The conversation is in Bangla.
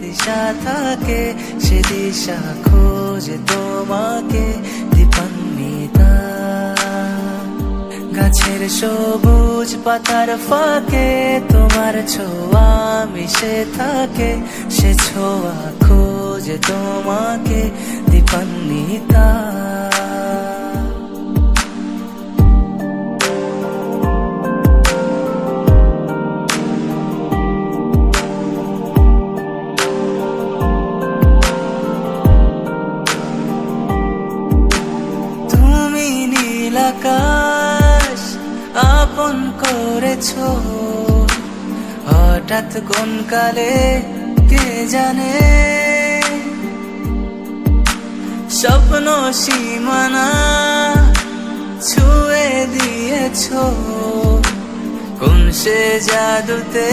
দিশা থাকে, সে দিশা খোঁজে তোমাকে গাছের সবুজ পাতার ফাঁকে, তোমার ছোঁয়া মিশে থাকে, সে ছোঁয়া খোঁজে তোমাকে, দীপান্বিতা। আকাশ আপন করেছ। হঠাৎ কোন কালে কে জানে? স্বপ্ন সীমানা ছুঁয়ে দিয়েছ। কোন সে জাদুতে